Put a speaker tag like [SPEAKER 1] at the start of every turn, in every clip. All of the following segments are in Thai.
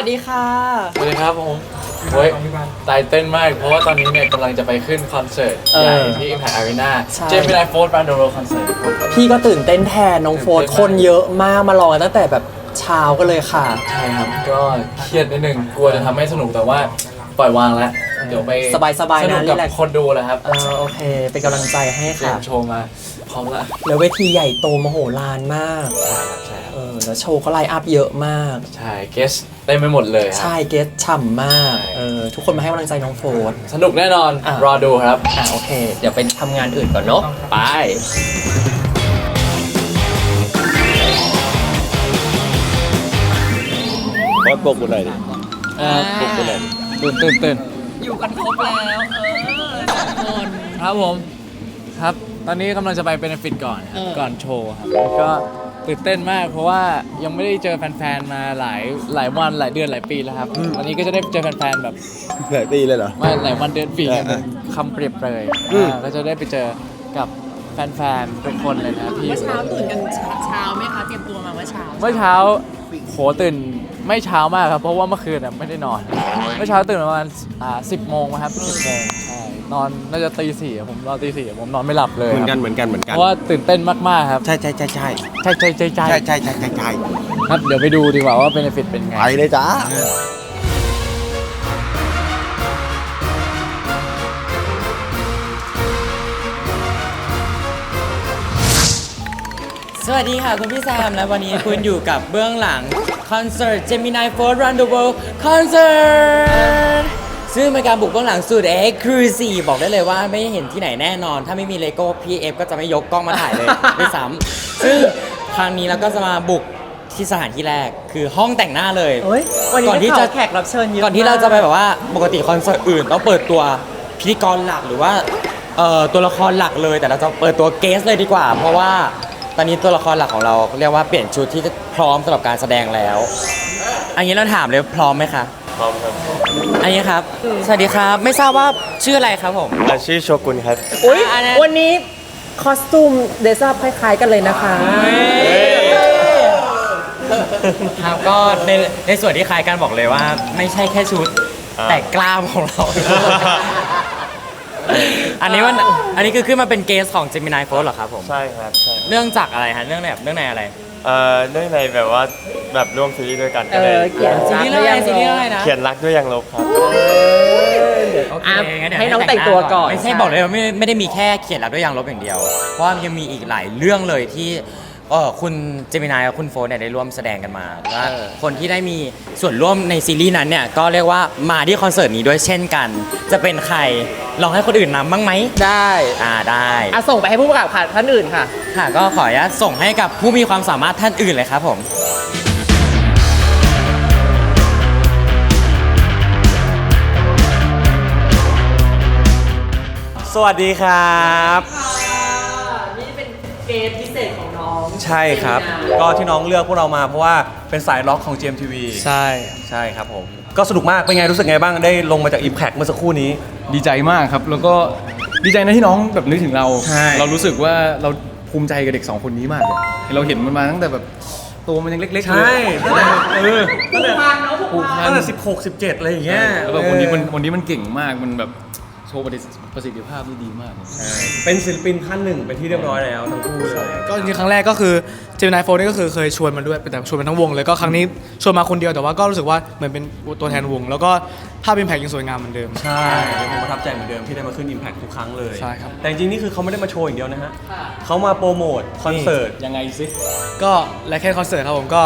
[SPEAKER 1] วัสดีค่ะ
[SPEAKER 2] สวัสดีครับผมเฮ้ยตายเต้นมาก เพราะว่าตอนนี้เนี่ยกำลังจะไปขึ้นคอนเสิร์ต
[SPEAKER 1] เออ
[SPEAKER 2] ใหญ่ที่ Impact Arena
[SPEAKER 1] ใช่
[SPEAKER 2] เจมินายโฟร์รันโดโรคอนเสิร์ต
[SPEAKER 1] พี่ก็ตื่นเต้นแทนน้องโฟร์
[SPEAKER 2] ตื่นเต้นมาก
[SPEAKER 1] คนเยอะมากมารอกันตั้งแต่แบบเช้าก็เลยค่ะ
[SPEAKER 2] ใช่ครับ ก็เครียดนิดนึงกลัวจะทำให้สนุกแต่ว่าปล่อยวางแล้วเดี๋ยวไป
[SPEAKER 1] สบายๆนะ
[SPEAKER 2] สนุกกับ
[SPEAKER 1] รีแลกซ์
[SPEAKER 2] คนดูแล้วครับ
[SPEAKER 1] เออโอเค เป็นกำลังใจให้
[SPEAKER 2] เตรีย
[SPEAKER 1] ค่ะ
[SPEAKER 2] มโชว์มา พร้อมละ
[SPEAKER 1] แล้วเวทีใหญ่โตมโหฬารมาก
[SPEAKER 2] ใช่ครับใช่ครับ
[SPEAKER 1] เออ แล้วโชว์ก็ไลน์อัพเยอะมาก
[SPEAKER 2] ใช่เกสเต็มไปหมดเลยครับ
[SPEAKER 1] ใช่เกสฉ่ำมาก เออ ทุกคนมาให้กำลังใจน้องโฟร์
[SPEAKER 2] สนุกแน่นอน
[SPEAKER 1] อะ
[SPEAKER 2] รอดูครับ
[SPEAKER 1] อะโอเค เดี๋ยวไปทำงานอื่นก่อนเนาะ ไป
[SPEAKER 3] โค้ดปลุกกูหน่อยดิ
[SPEAKER 2] เออ
[SPEAKER 3] ปลุกกูหน่อยดิ
[SPEAKER 2] ตื่นตื่นตื่น
[SPEAKER 1] อยู่กันครบแล้ว เออสองคน
[SPEAKER 2] ครับผม ครับ ตอนนี้กำลังจะไปเบนฟิตก่อน
[SPEAKER 1] เออ
[SPEAKER 2] ก่อนโชว์ครับแล้วก็ตื่นเต้นมาก เพราะว่ายังไม่ได้เจอแฟนๆมาหลายหลายวันหลายเดือนหลายปีแล้วครับ วันนี้ก็จะได้เจอแฟนๆแบบ
[SPEAKER 3] หลายปีเลยเหรอ
[SPEAKER 2] ไม่หลายวันเดือนปีเนี่ย
[SPEAKER 3] เออ
[SPEAKER 2] เป็นคำเปรียบเปรย
[SPEAKER 3] อืม
[SPEAKER 2] อ่าก็จะได้ไปเจอกับแฟนๆทุกคนเลยนะที่
[SPEAKER 4] เมื่อเช้าตื่นกันเช้าไหมคะเตรียมตัวมาเมื่อเช้า
[SPEAKER 2] เมื่อเช้า โหตื่นไม่เช้ามากครับเพราะว่าเมื่อคืนน่ะไม่ได้นอนเมื่อเช้าตื่นประมาณอ่าสิบโมงครับสิบโมงใช่นอนน่าจะตีสี่อะผมนอนตีสี่อะผมนอนไม่หลับเลย
[SPEAKER 3] เหมือน
[SPEAKER 2] ค
[SPEAKER 3] กั
[SPEAKER 2] รั
[SPEAKER 3] น
[SPEAKER 2] บ
[SPEAKER 3] เหมือนกันเหมือน
[SPEAKER 2] เพ
[SPEAKER 3] กัน
[SPEAKER 2] ราะว่าตื่นเต้นมากๆครับ
[SPEAKER 3] ใช่ใช่ใช่ใช่
[SPEAKER 2] ใช่ใช่ใช่ใช่
[SPEAKER 3] ใช่ใช่ใช่ใช่ใช่
[SPEAKER 2] ครับเดี๋ยวไปดูดีกว่าว่าเบนฟิตเป็นไง
[SPEAKER 3] ไปเลยจ้า
[SPEAKER 1] สวัสดีค่ะ คุณพี่แซมและวันนี้คุณอยู่กับเบื้องหลังคอนเสิร์ต Gemini Force Run the World Concert ซึ่งเป็นการบุกเบื้องหลังสุด Exclusive บอกได้เลยว่าไม่เห็นที่ไหนแน่นอน ถ้าไม่มีเลโก้พี่เอฟก็จะไม่ยกกล้องมาถ่ายเลย ด้วยซ้ำซึ่งครั้งนี้เราก็จะมาบุกที่สถานที่แรกคือห้องแต่งหน้าเลย
[SPEAKER 5] เฮ้ยวันนี้
[SPEAKER 1] ก่อนที่
[SPEAKER 5] ได้
[SPEAKER 1] จะ
[SPEAKER 5] ข่าวแขกรับเชิญเยอะ
[SPEAKER 1] ก่อนที่เราจะไป
[SPEAKER 5] มก
[SPEAKER 1] แบบว่าปกติคอนเสิร์ตอื่นต้องเปิดตัวพิธีกรหลักหรือว่าเอ่อตัวละครหลักเลย แต่เราจะเปิดตัวเกสเลยดีกว่า เพราะว่าต อนนี้ตัวละครหลักของเราเรียกว่าเปลี่ยนชุดที่พร้อมสำหรับการแสดงแล้ว อันนี้เราถามเลยพร้อมไหมคะ
[SPEAKER 3] พร้อมครับ
[SPEAKER 1] อันนี้ครับ สวัสดีครับ ไม่ทราบว่าชื่ออะไรครับผม
[SPEAKER 3] ชื่อโชกุนครับ
[SPEAKER 5] อุ้ย
[SPEAKER 1] อันนั้น
[SPEAKER 5] วันนี้คอสตูมเดซับคล้ายๆกันเลยนะคะ
[SPEAKER 1] ครับก็ในในส่วนที่คล้ายกันบอกเลยว่า ไม่ใช่แค่ชุด แต่กล้ามของเรา อันนี้มันอันนี้คือขึ้นมาเป็นเกสของ Gemini Force เหรอครับผม
[SPEAKER 6] ใช่ครับใช่
[SPEAKER 1] เรื่องจากอะไรฮะเรื่องแบบเรื่องในอะไร
[SPEAKER 6] เอ่อเนื่องในแบบว่าแบบร่วมซีรีส์ด้วยกัน
[SPEAKER 5] เอ
[SPEAKER 6] ก็เลย
[SPEAKER 5] อเขียน
[SPEAKER 1] ซีรีส์เรื่องอะไรซีรีส์เรื่องอะไรนะ
[SPEAKER 6] เขียนรักด้วยยังลบครับ
[SPEAKER 1] โอเค
[SPEAKER 5] อะ
[SPEAKER 1] งั้นเดี๋ยว
[SPEAKER 5] ให้น้องแต่งตัวก่อน
[SPEAKER 1] ไม่ใช่บอกเลยว่าไม่ไม่ได้มีแค่เขียนรับด้วยยางลบอย่างเดียว เพราะว่ามันยังมีอีกหลายเรื่องเลยที่ เออคุณเจมินายกับคุณโฟนเนี่ยได้ร่วมแสดงกันมาว่าคนที่ได้มีส่วนร่วมในซีรีส์นั้นเนี่ยก็เรียกว่ามาที่คอนเสิร์ตนี้ด้วยเช่นกัน จะเป็นใครลองให้คนอื่นนำบ้างไหม
[SPEAKER 5] ได้
[SPEAKER 1] อ่าได้
[SPEAKER 5] อะส่งไปให้ผู้ประกาศค่ะท่านอื่นค่ะ
[SPEAKER 1] ค่ะ ก็ขออนุญาตส่งให้กับผู้มีความสามารถท่านอื่นเลยครับผม
[SPEAKER 6] สวัสดีครับ
[SPEAKER 5] นี่เป็นเกมพิเศษของ น้อง
[SPEAKER 7] ใช่ครับ ก็ที่น้องเลือกพวกเรามาเพราะว่าเป็นสายล็อกของ GMTV
[SPEAKER 2] ใช่
[SPEAKER 7] ใช่ครับผม ก็สนุกมาก เป็นไงรู้สึกไงบ้างได้ลงมาจาก Impact เมื่อสักครู่นี้
[SPEAKER 8] ดีใจมากครับ แล้วก็ดีใจนะที่น้องแบบนึกถึงเรา
[SPEAKER 7] ใช่
[SPEAKER 8] เรารู้สึกว่าเราภูมิใจกับเด็กสองคนนี้มากเลยเราเห็นมันมาตั้งแต่แบบตัวมันยังเล็กๆเลย
[SPEAKER 7] ตั้งแต่เออตั้งแต่
[SPEAKER 8] ผูกพัน
[SPEAKER 7] ตั้งแต่16 17อะไรอย่างเงี้ย
[SPEAKER 8] แล้วแบบวันนี้มันวันนี้มันเก่งมากมันแบบ โชว์ประสิทธิภาพที่ดีมากเลย
[SPEAKER 7] เป็นศิลปินท่านหนึ่งเป็นที่เรียบร้อยแล้วทั้งคู่เลย
[SPEAKER 9] ก็จริงๆครั้งแรกก็คือเจมินายโฟนี่ก็คือเคยชวนมาด้วยแต่ชวนมาทั้งวงเลยก็ครั้งนี้ชวนมาคนเดียวแต่ว่าก็รู้สึกว่าเหมือนเป็นตัวแทนวง แล้วก็ภาพอิมแพคยังสวยงามเหมือนเดิม
[SPEAKER 7] ใช่ยังคงประทับใจเหมือนเดิมที่ได้มาขึ้น Impact ทุกครั้งเลย
[SPEAKER 9] ใช่ครับ
[SPEAKER 7] แต่จริงๆ นี่คือเขาไม่ได้มาโชว์อย่างเดียวนะฮะเขามาโปรโมทคอนเสิร์ต
[SPEAKER 8] ยังไงซิ
[SPEAKER 9] ก็ไลแคนคอนเสิร์ตครับผมก็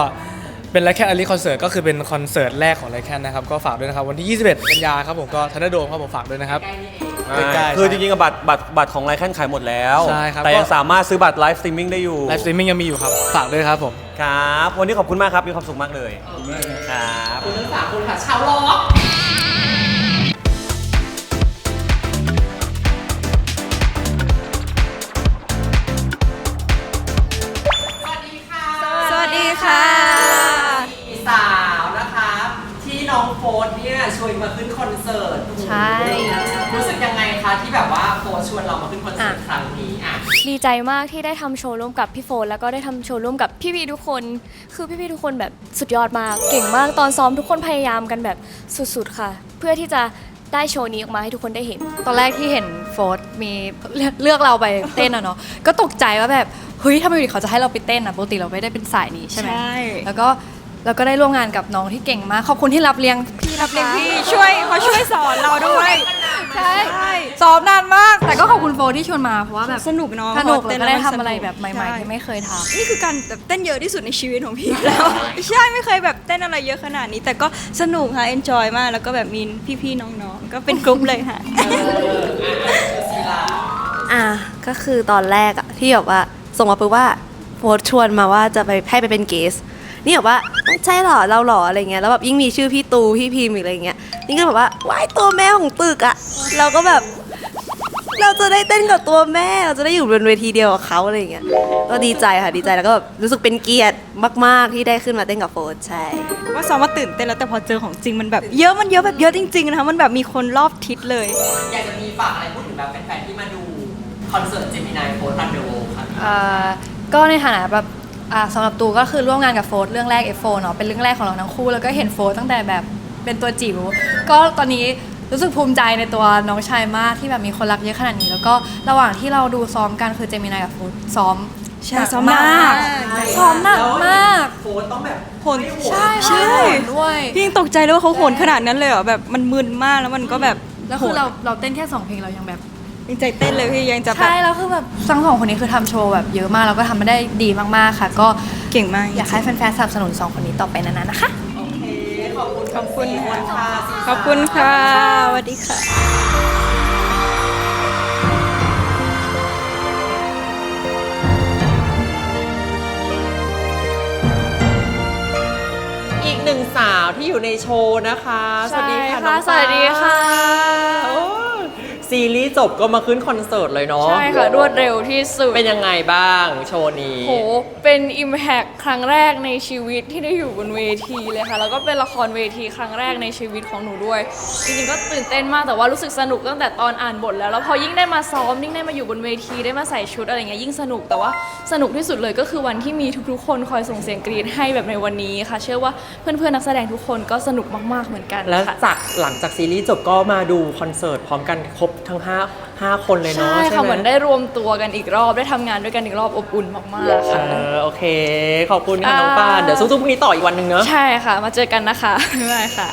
[SPEAKER 9] เป็นไลแคนอลิคอนเสิร์ตก็คือเป็นคอนเสิร์ตแรกของไลแคนนะครับก็ฝากด้วยนะครับวันที่ 21 กันยาครับผมก็ทันเดอร์โดมครับผมฝากด้วยนะครับ ใกล้ๆ
[SPEAKER 7] คือจริงๆอะบัตรบัตรบัตรของไลแคนขายหมดแล้ว
[SPEAKER 9] ใช่ครับ
[SPEAKER 7] แต่ยังสามารถซื้อบัตรไลฟ์สตรีมมิ่งได้อยู่
[SPEAKER 9] ไลฟ์สตรีมมิ่งยังมีอยู่ครับ ฝากด้วยครับผม
[SPEAKER 7] ครับ วันนี้ขอบคุณมากครับ มีความสุขมากเลย ครับ
[SPEAKER 5] คุณทั้งสามคนค่ะชาวล็อก ช่รู้สึกยังไงคะที่แบบว่าโฟนชวนเรามาขึ้นคอนเสิร์ตครั้งนี้อะ
[SPEAKER 10] ดีใจมากที่ได้ทำโชว์ร่วมกับพี่โฟนแล้วก็ได้ทำโชว์ร่วมกับพี่ๆทุกคน คือพี่ๆทุกคนแบบสุดยอดมาก เก่งมากตอนซ้อมทุกคนพยายามกันแบบสุดๆค่ะ เพื่อที่จะได้โชว์นี้ออกมาให้ทุกคนได้เห็น
[SPEAKER 11] ตอนแรกที่เห็นโฟร์ธมีเลือกเลือกเราไปเต้นอะเนาะ ก็ตกใจว่าแบบ เฮ้ยทำไมอยู่ดีเขาจะให้เราไปเต้นอะปกติเราไม่ได้เป็นสายนี้ใช่ไหม
[SPEAKER 10] ใช่
[SPEAKER 11] แล้วก็ แล้วก็ได้ร่วมงานกับน้องที่เก่งมาก ขอบคุณที่รับเลี้ยงพี่รับเลี้ยงพี่
[SPEAKER 10] ช่วยเขาช่วยสอนเราด้วย
[SPEAKER 11] ใช่ซ้อมนานมาก แต่ก็ขอบคุณโฟร์ที่ชวนมาเพราะว่าแบบ
[SPEAKER 10] สนุกเนาะ
[SPEAKER 11] สนุก
[SPEAKER 10] เต้
[SPEAKER 11] แล้ว
[SPEAKER 10] น
[SPEAKER 11] ก็ได้
[SPEAKER 10] แล้วมัน
[SPEAKER 11] ทำอะไร
[SPEAKER 10] สนุก
[SPEAKER 11] แบบใหม่
[SPEAKER 10] ใช่
[SPEAKER 11] ๆที่ไม่เคยทำ
[SPEAKER 10] นี่คือการแบบเต้นเยอะที่สุดในชีวิตของพี่แล้วใช่ไม่เคยแบบเต้นอะไรเยอะขนาดนี้ แต่ก็สนุกค่ะ enjoy มาก แล้วก็แบบมีพี่ๆน้องๆ ก็เป็นกลุ่มเลยค่ะ
[SPEAKER 12] อะก็คือตอนแรกอะที่แบบว่าส่งมาปุ๊บว่าโพสต์ชวนมาว่าจะไปให้ไปเป็นเกส นี่แบบว่าใช่เหรอเราเหรออะไรเงี้ยแล้วแบบยิ่งมีชื่อพี่ตูพี่พิมพ์อีกอะไรเงี้ยนี่ก็แบบว่าว้ายตัวแม่ของตึกอะเราก็แบบเราจะได้เต้นกับตัวแม่ เราจะได้อยู่บนเวทีเดียวกับเขาอะไรเงี้ย ก็ดีใจค่ะดีใจแล้วก็แบบรู้สึกเป็นเกียรติมาก ๆ ที่ได้ขึ้นมาเต้นกับโฟร์ใช่
[SPEAKER 10] ว่าซ้อมมาตื่นเต้นแล้วแต่พอเจอของจริงมันแบบ เยอะมันเยอะแบบเยอะจริง ๆ นะคะมันแบบมีคนรอบทิศเลย
[SPEAKER 5] อยากจะมีฝากอะไรพูดถึงแบบแฟนๆที่มาดูคอนเสิร์ตเจมินายโฟร์รันเดโวครับ
[SPEAKER 11] อ่าก็ในฐานะแบบ อ่าสำหรับตูก็คือร่วมงานกับโฟร์เรื่องแรก F4 เนาะเป็นเรื่องแรกของเราทั้งคู่ แล้วก็เห็นโฟร์ตั้งแต่แบบเป็นตัวจิ๋วก็ตอนนี้รู้สึกภูมิใจในตัวน้องชายมากที่แบบมีคนรักเยอะขนาดนี้ แล้วก็ระหว่างที่เราดูซ้อมกันคือเจมินายกับโฟร์ซ้อม
[SPEAKER 10] ใช่ซ้อมหนักมาก
[SPEAKER 11] ซ้อมหนักมาก
[SPEAKER 5] โฟร์ต้องแบบ
[SPEAKER 10] โหน
[SPEAKER 11] ใช่
[SPEAKER 10] ใช่
[SPEAKER 11] โหนด้วย
[SPEAKER 10] พี่ยังตกใจเลยว่าเขาโหนขนาดนั้นเลยเหรอแบบมันมึนมากแล้วมันก็แบบ
[SPEAKER 11] แล้วคือเราเราเต้นแค่สองเพลงเรายังแบบ
[SPEAKER 10] ยังใจเต้นเลยพี่ยังจะแบบ
[SPEAKER 11] ใช่แล้วคือแบบทั้งสองคนนี้คือทำโชว์แบบเยอะมากแล้วก็ทำมาได้ดีมากๆค่ะ ก็
[SPEAKER 10] เก่งมาก
[SPEAKER 11] อยากให้แฟนๆสนับสนุนสองคนนี้ต่อไปนานๆนะคะ
[SPEAKER 5] โอเคขอบคุณ
[SPEAKER 10] ขอบคุณ
[SPEAKER 5] สี่คนค่ะ
[SPEAKER 10] ขอบคุณค่ะสวัสดีค่ะ
[SPEAKER 5] อีกหนึ่งสาวที่อยู่ในโชว์นะคะ สวัสดีค่ะน้อง
[SPEAKER 11] สวัสดีค่ะ
[SPEAKER 5] โอ้ ซีรีส์จบก็มาขึ้นคอนเสิร์ตเลยเนาะ
[SPEAKER 11] ใช่ค่ะรวดเร็วที่สุด
[SPEAKER 5] เป็นยังไงบ้างโชว์นี้
[SPEAKER 11] โห เป็น Impact ครั้งแรกในชีวิตที่ได้อยู่บนเวทีเลยค่ะ แล้วก็เป็นละครเวทีครั้งแรกในชีวิตของหนูด้วย จริงๆ ก็ตื่นเต้นมาก แต่ว่ารู้สึกสนุกตั้งแต่ตอนอ่านบทแล้ว แล้วพอยิ่งได้มาซ้อมยิ่งได้มาอยู่บนเวทีได้มาใส่ชุดอะไรเงี้ยยิ่งสนุก แต่ว่าสนุกที่สุดเลยก็คือวันที่มีทุกๆ คนคอยส่งเสียงกรีดให้แบบในวันนี้ค่ะ เชื่อว่าเพื่อนๆ นักแสดงทุกคนก็สนุกมากๆ เหมือนกัน
[SPEAKER 5] แล้ว
[SPEAKER 11] ค่ะ
[SPEAKER 5] จากหลังจากซีรีส์จบก็มาดูคอนเสิร์ตพร้อมกันครบทั้ง5 5คนเลยเนาะ
[SPEAKER 11] ใช่
[SPEAKER 5] ใช่
[SPEAKER 11] ค่ะ
[SPEAKER 5] ไห
[SPEAKER 11] เห
[SPEAKER 5] ม
[SPEAKER 11] มือนได้รวมตัวกันอีกรอบได้ทำงานด้วยกันอีกรอบอบอุ่นมากๆ
[SPEAKER 5] เอ
[SPEAKER 11] ค่ะ
[SPEAKER 5] อโอเค ขอบคุณค่ะ
[SPEAKER 11] อ่า
[SPEAKER 5] น้องปานเดี๋ยวสู้ๆพรุ่งนี้ต่ออีกวันหนึ่งเนอะ
[SPEAKER 11] ใช่ค่ะ มาเจอกันนะคะบ๊ายบายค่ะ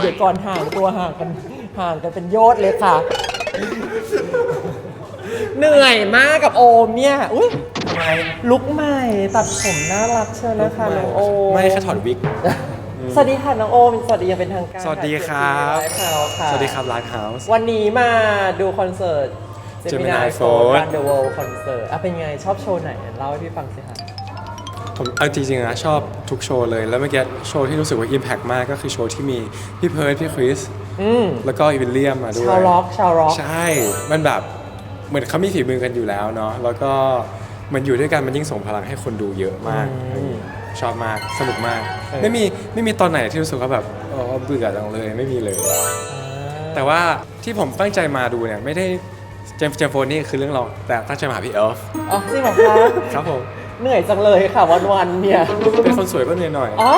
[SPEAKER 5] เดี๋ยวก่อนห่างตัวห่างกันห่างกันเป็นโยชน์เลยค่ะ เหนื่อยมากกับโอมเนี่ยอุ้ยลุกใหม่ตัดผมน่ารักเชียวนะคะน้องโอม
[SPEAKER 6] ไม่แค่ถอดวิก
[SPEAKER 5] สวัสดีค่ะน้องโอมสวัสดีอย่างเป็นทางการ
[SPEAKER 6] สวัสดีครับ
[SPEAKER 5] ไลฟ์เฮาส์ค่ะ
[SPEAKER 6] สวัสดีครับไลฟ์เฮาส์
[SPEAKER 5] วันนี้มาดูคอนเสิร์ต
[SPEAKER 6] Gemini
[SPEAKER 5] Gemini
[SPEAKER 6] Fold
[SPEAKER 5] Fold Run the World Concert อะเป็นไงชอบโชว์ไหนเล่าให้พี่ฟังสิค่ะ
[SPEAKER 6] ผมเอาจริงๆนะชอบทุกโชว์เลย แล้วเมื่อกี้โชว์ที่รู้สึกว่า Impact มากก็คือโชว์ที่มีพี่เพิร์ดพี่คริส
[SPEAKER 5] อืม
[SPEAKER 6] แล้วก็อีวิลเลียมมาด้วย
[SPEAKER 5] ชาวร็อกชาวร็อก
[SPEAKER 6] ใช่ มันแบบ เหมือนเขามีฝีมือกันอยู่แล้วเนาะแล้วก็มันอยู่ด้วยกันมันยิ่งส่งพลังให้คนดูเยอะมาก
[SPEAKER 5] อืม
[SPEAKER 6] ชอบมากสนุกมาก
[SPEAKER 5] เออ
[SPEAKER 6] ไม่มีไม่มีตอนไหนที่รู้สึกว่าแบบอ๋อเบื่อจังเลยไม่มีเลย แต่ว่าที่ผมตั้งใจมาดูเนี่ยไม่ได้เจมส์เจมส์โฟนนี่คือเรื่องรองแต่ตั้งใจมาหาพี่เอลฟ์
[SPEAKER 5] อ๋อจริงเหรอคะ
[SPEAKER 6] ครับผม
[SPEAKER 5] เหนื่อยจังเลยค่ะวันๆเนี่ย
[SPEAKER 6] เป็นคนสวยก็เหนื่อยหน่อย
[SPEAKER 5] อ๋อ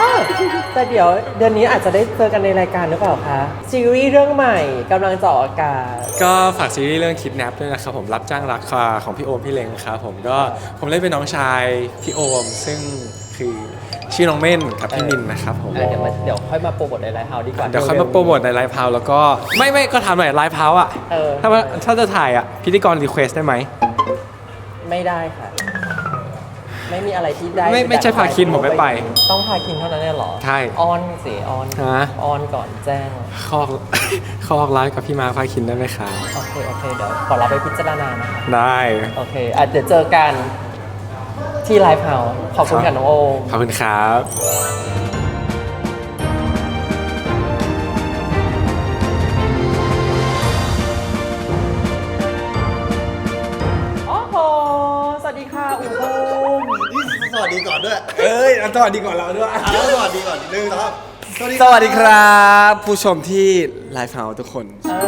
[SPEAKER 5] แต่เดี๋ยวเดือนนี้อาจจะได้เจอกันในรายการหรือเปล่าคะซีรีส์เรื่องใหม่กำลังจะออกอากาศ
[SPEAKER 6] ก็ฝากซีรีส์เรื่องคิดแนปด้วยนะครับผมรับจ้างรักคาของพี่โอมพี่เลงครับผมก็ผมเล่นเป็นน้องชายพี่โอม ซึ่งคือชื่อน้องเม่นกับพี่มินนะครับผม
[SPEAKER 5] เดี๋ยวมาเดี๋ยวค่อยมาโปรโมทในไลฟ์เฮาส์ดีกว่า
[SPEAKER 6] เดี๋ยวค่อยมาโปรโมทในไลฟ์พาวแล้วก็ไม่ไม่ก็ทำหน่อยไลฟ์พาวอะ
[SPEAKER 5] เออ
[SPEAKER 6] ถ้าว่าถ้าจะถ่ายอะพิธีกรรีเควสได้ไหม
[SPEAKER 5] ไม่ได้ค่ะ ไม่มีอะไรที่ได้
[SPEAKER 6] ไม่ไม่ใช่พาคินผมไม่ไป
[SPEAKER 5] ต้องพาคินเท่านั้นเนี่ยเหรอ
[SPEAKER 6] ใช่
[SPEAKER 5] ออนสิออน
[SPEAKER 6] ฮะ
[SPEAKER 5] ออนก่อนแจ้ง
[SPEAKER 6] คอกคอกไลฟ์กับพี่มาพาคินได้ไหมครับ
[SPEAKER 5] โอเค โอเค เดี๋ยวขอรับไปพิจารณานะคะ
[SPEAKER 6] ได้
[SPEAKER 5] โอเคอะเดี๋ยวเจอกันที่ไลฟ์เฮาส์ขอบคุณ
[SPEAKER 6] ครั
[SPEAKER 5] ค่ะ
[SPEAKER 6] บ
[SPEAKER 5] น้องโอม
[SPEAKER 6] ขอบคุณครับ
[SPEAKER 5] โอ้โหสวัสดีค่ะอุณภูมิ
[SPEAKER 13] สวัสดีก่อนด้วย
[SPEAKER 5] เอ
[SPEAKER 8] เอ้ยเอาสวัสดีก่อนเราด้วย
[SPEAKER 3] สวัสดีก่อนหนึ่งสองสามสวัสดี
[SPEAKER 8] สวัสดีครับ ผู้ชมที่ไลฟ์เฮาส์ทุกคน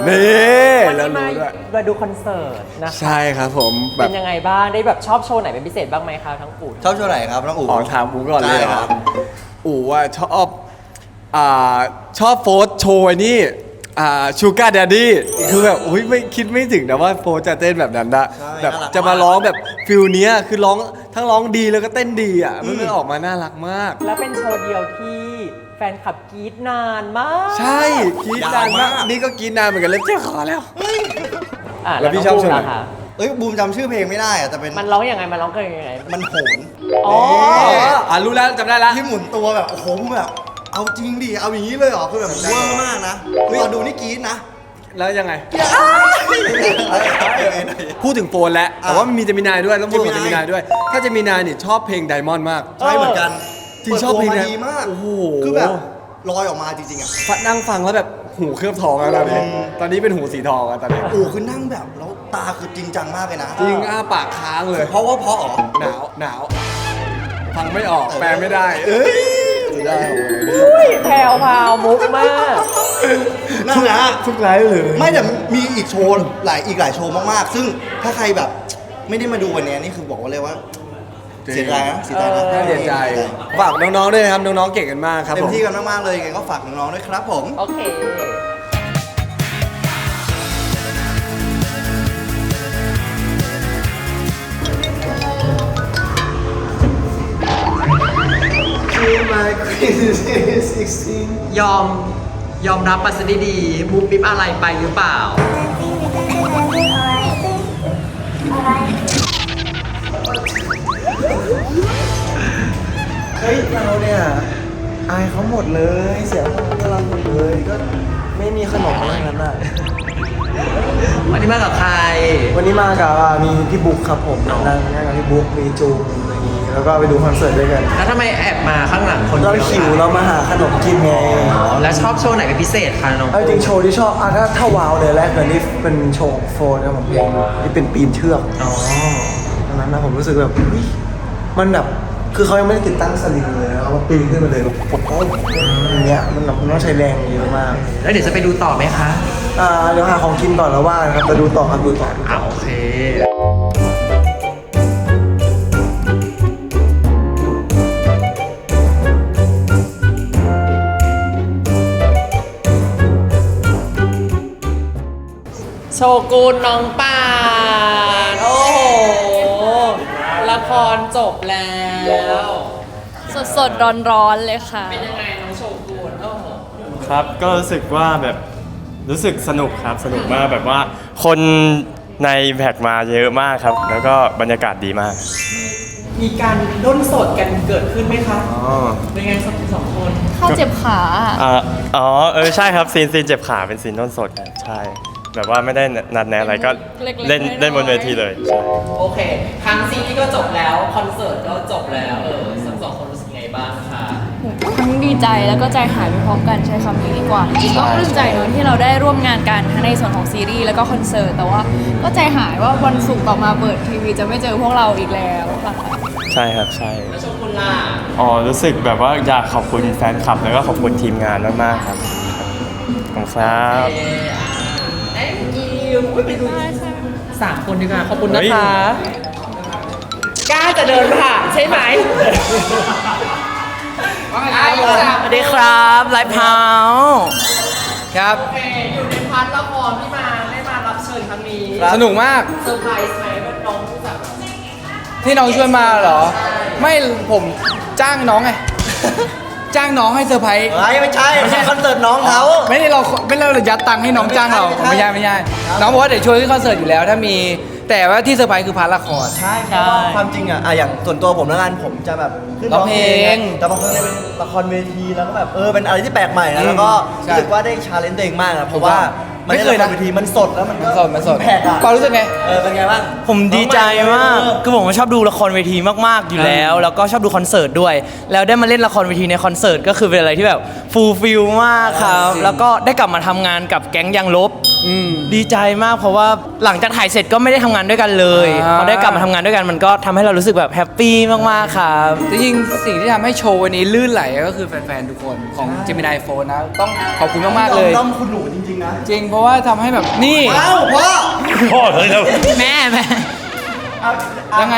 [SPEAKER 8] นี่แล้วรู้ด้วย
[SPEAKER 5] มาดูคอนเสิร์ตนะคะ
[SPEAKER 8] ใช่ครับผมแบ
[SPEAKER 5] เป็
[SPEAKER 8] บ
[SPEAKER 5] นยังไงบ้าง ได้แบบชอบโชว์ไหนเป็นพิเศษบ้างไหมคะทั้งอูด
[SPEAKER 3] ชอบโชว์ไหนครับน้องอู๋
[SPEAKER 8] อ๋อถามอูก่อนเลยเหร
[SPEAKER 3] ใช่ค
[SPEAKER 8] อ
[SPEAKER 3] รับ
[SPEAKER 8] อูว่าชอบอ่าชอบโฟสโชว์ไอ้นี่อ่า ชูการ์แดดดี้คือแบบอุ้ยไม่คิดไม่ถึงนะว่าโฟสจะเต้นแบบนั้นนะแบบจะมาร้องแบบฟิลเนี้ยคือร้องทั้งร้องดีแล้วก็เต้นดีอะมันเลยออกมาน่ารักมาก
[SPEAKER 5] แล้วเป็นโชว์เดียวที่แฟนคลับกรี๊ดนานมาก
[SPEAKER 8] ใช่กรีดนานมากนี่ก็กรีดนานเหมือนกันเล็บเจ็บคอแล้ว
[SPEAKER 5] อะ
[SPEAKER 8] แล้วพี่ชอบโชว์ไหน
[SPEAKER 5] น้งบูมล่ะคะ
[SPEAKER 3] เอ้ยบูมจำชื่อเพลงไม่ได้อะแต่เป็น
[SPEAKER 5] มันร้องยังไงมันร้องกันยังไง
[SPEAKER 3] มันโหน
[SPEAKER 5] อ๋อ
[SPEAKER 8] อ่ารู้แล้วจำได้แล้ว
[SPEAKER 3] ที่หมุนตัวแบบโอ้โหแบบ เอาจริงดิเอาอย่างนี้เลยเหรอคือแบบเวอร์มากนะรอดูนี่กรี๊ดนะ
[SPEAKER 8] แล้วยังไง พูดถึงโฟนแล้วแต่ว่ามันมีเจมินายด้วยต้องพูดถึงเจมินายด้วย ถ้าเจมินายเนี่ยชอบเพลงไดมอนด์มาก
[SPEAKER 3] ใช่เหมือนกัน
[SPEAKER 8] จริงชอบเพลง
[SPEAKER 3] ปิด
[SPEAKER 8] นั้
[SPEAKER 3] ตัวนมาดีมาก
[SPEAKER 8] โอ้โห
[SPEAKER 3] คือแบบลอยออกมาจริงๆอะ
[SPEAKER 8] นั่งฟังแล้วแบบหูเคลือบทองแล้วตอนนี้ตอนนี้เป็นหูสีทองแล้วตอนนี้
[SPEAKER 3] โอ้คือนั่งแบบแล้วตาคือจริงจังมากเลยนะ
[SPEAKER 8] จริงอ้าปากค้างเลย
[SPEAKER 3] เพราะว่าเพราะอ๋อ
[SPEAKER 8] หนาวหนาว ฟังไม่ออกแปลไม่ได้ เอ้ย สุดยอดของผมเลย
[SPEAKER 5] แพรวพราวมุกมาก
[SPEAKER 3] นั่นแหละ
[SPEAKER 8] ทุกไลฟ์เลย
[SPEAKER 3] ไม่แต่มีอีกโชว์หลายอีกหลายโชว์มากๆ ซึ่งถ้าใครแบบไม่ได้มาดูวันนี้นี่คือบอกว่าเลยว่าเสียดายนะเสียดายนะ
[SPEAKER 8] น่าเสียใจฝากน้องๆด้วยนะครับ น้องๆเก่งกันมากครับ
[SPEAKER 3] เต็
[SPEAKER 8] ผมม
[SPEAKER 3] ที่กันมากๆเลยยังไงก็ฝากน้องๆด้วยครับผม
[SPEAKER 5] โอเค ยอมยอมรับมาซะดีๆมุกมิบอะไรไปหรือเปล่า
[SPEAKER 3] เฮ้ยเราเนี่ยอายเขาหมดเลยเสียงเขาเราหมดเลยก็ไม่มีขนมอะไรนั้นอะ
[SPEAKER 5] วันนี้มากับใคร
[SPEAKER 3] วันนี้มากับอ่ามีพี่บุ๊กครับผมนั่งนั่งกับพี่บุ๊กมีจูงอะไรอย่างงี้ แล้วก็ไปดูคอนเสิร์ตด้วยกัน
[SPEAKER 5] แล้วทำไมแอบมาข้างหลังคน
[SPEAKER 3] เรา
[SPEAKER 5] เดียว
[SPEAKER 3] หิวเรามาหาขนมกินไง
[SPEAKER 5] อ๋อแล้วชอบโชว์ไหนเป็นพิเศษคะน้อง
[SPEAKER 3] เอาจริงโชว์ที่ชอบอะถ้าถ้าวาวเลยแรกเลยนี่เป็นโชว์ของโฟนครับผมเพลงที่เป็นปีนเชือก
[SPEAKER 5] อ๋อ
[SPEAKER 3] ตอนนั้นนะผมรู้สึกแบบเฮ้ยมันแบบคือเขายังไม่ได้ติดตั้งสลิงเลยนะเขาก็ปีนขึ้นมาเลยแบบโอ้โหอย่างเงี้ยมันแบบมันต้องใช้แรงเยอะมาก
[SPEAKER 5] แล้วเดี๋ยวจะไปดูต่อไหมคะ
[SPEAKER 3] อ่าเดี๋ยวหาของกินก่อนแล้วว่ากันครับไปดูต่อครับดูต่อดูต่
[SPEAKER 5] อ่า
[SPEAKER 3] อ
[SPEAKER 5] โอเค โชกุนน้องป่านโอ้โห ละครจบแล้ว
[SPEAKER 14] สดสดร้อนร้อนๆเลยค่ะ
[SPEAKER 5] เป็นยังไงน้องโชกุนโอ้โห
[SPEAKER 15] ครับก็รู้สึกว่าแบบรู้สึกสนุกครับสนุกมากแบบว่าคนในแพกมาเยอะมากครับ แล้วก็บรรยากาศดีมาก
[SPEAKER 5] มีการด้นสดกันเกิดขึ้นไหมคะ
[SPEAKER 15] อ๋อ
[SPEAKER 5] เป็นไงสองสองคน
[SPEAKER 14] เข้าเจ็บขา
[SPEAKER 15] อ่าอ๋อเออใช่ครับซีนซีนเจ็บขาเป็นซีนต้นสดครับใช่ แบบว่าไม่ได้นัดแนะอะไรก็
[SPEAKER 14] เล็กๆ
[SPEAKER 15] เล่น
[SPEAKER 14] น้อยๆ
[SPEAKER 15] เล่นบนเวทีเลยใช่
[SPEAKER 5] โอเคทั้งซีรีส์ก็จบแล้ว คอนเสิร์ตก็จบแล้ว เออทั้งสองคนรู้สึกไงบ้างคะ
[SPEAKER 14] ทั้งดีใจแล้วก็ใจหายไปพร้อมกันใช้คำนี้ดีกว่าจริงๆก็ปลื้มใจเนอะที่เราได้ร่วมงานกันทั้งในส่วนของซีรีส์แล้วก็คอนเสิร์ตแต่ว่าก็ใจหายว่าวันศุกร์ต่อมาเปิดทีวีจะไม่เจอพวกเราอีกแล้วค่ะ
[SPEAKER 15] ใช่ครับใช่
[SPEAKER 5] แล้วโชกุนล่ะ
[SPEAKER 15] อ๋อรู้สึกแบบว่าอยากขอบคุณแฟนคลับแล้วก็ขอบคุณทีมงานมากๆครับขอบคุณครับ
[SPEAKER 5] เอออะ ไปดูสามคนดีกว่าขอบคุณนะคะ กล้าจะเดินผ่านใช่ไหม
[SPEAKER 16] สวัสดีครับไลฟ์เฮาส์ครับ
[SPEAKER 5] โอเคอยู่ในพาร์ทละครที่มาได้มารับเชิญครั้งนี้
[SPEAKER 9] สนุกมาก
[SPEAKER 5] เซอร์ไพรส์ไหมว่าน้องรู้จักแบบ
[SPEAKER 9] ที่น้องช่วยมาเหรอ ไม่ผมจ้างน้องไง จ้างน้องให้เซอร์ไพรส์
[SPEAKER 3] เฮ้ยไม่ใช่ไม่ใช่คอนเสิร์ตน้องเขา
[SPEAKER 9] ไม่ได้เราไม่ได้เรายัดตังค์ให้น้องจ้างเรา
[SPEAKER 3] ไม่
[SPEAKER 9] ไม่
[SPEAKER 3] ใช่
[SPEAKER 9] ใช่ไม่ใช่น้องบอกว่าเดี๋ยวช่วยขึ้นคอนเสิร์ตอยู่แล้ว ถ้ามีแต่ว่าที่เซอร์ไพรส์คือพาร์ทละคร
[SPEAKER 3] ใช่เพราะว่าความจริงอะอะอย่างส่วนตัวผมแล้วกันผมจะแบบขึ้น
[SPEAKER 9] ร้องเพลง
[SPEAKER 3] แต่บางครั้งเนี่ยเป็นละครเวทีแล้วก็แบบเออเป็นอะไรที่แปลกใหม่นะแล้วก็
[SPEAKER 9] ใช่
[SPEAKER 3] รู้สึกว่าได้ชาเลนจ์ตัวเองมากนะเพราะว่า ไม่เคยนะทีมันสดแล้วมันก็
[SPEAKER 9] สดมันสด
[SPEAKER 3] แผกอะ
[SPEAKER 9] เปารู้สึกไง
[SPEAKER 3] เออเป็นไงบ้าง
[SPEAKER 5] ผมดีใจมาก
[SPEAKER 3] น้องใหม่
[SPEAKER 5] คือผมชอบดูละครเวทีมากๆอยู่แล้ว แล้วก็ชอบดูคอนเสิร์ตด้วย แล้วได้มาเล่นละครเวทีในคอนเสิร์ตก็คือเป็นอะไรที่แบบฟูลฟิลมากครับ แล้วก็ได้กลับมาทำงานกับแก๊งยังลบ ดีใจมากเพราะว่าหลังจากถ่ายเสร็จก็ไม่ได้ทำงานด้วยกันเลย
[SPEAKER 9] อ่า
[SPEAKER 5] พอได้กลับมาทำงานด้วยกันมันก็ทำให้เรารู้สึกแบบแฮปปี้มากๆครับ
[SPEAKER 9] จริงๆสิ่งที่ทำให้โชว์วันนี้ลื่นไหลก็คือแฟนๆ ทุกคนของ Gemini Phone นะ ต้องขอบคุณมากๆ เลย
[SPEAKER 3] ด้อมคุณหนูจริงๆนะ
[SPEAKER 9] จริงเพราะว่าทำให้แบบนี่
[SPEAKER 3] ว้าวพ่อ
[SPEAKER 16] พ่อเลยแล้ว
[SPEAKER 5] แม่แม่
[SPEAKER 9] ยังไง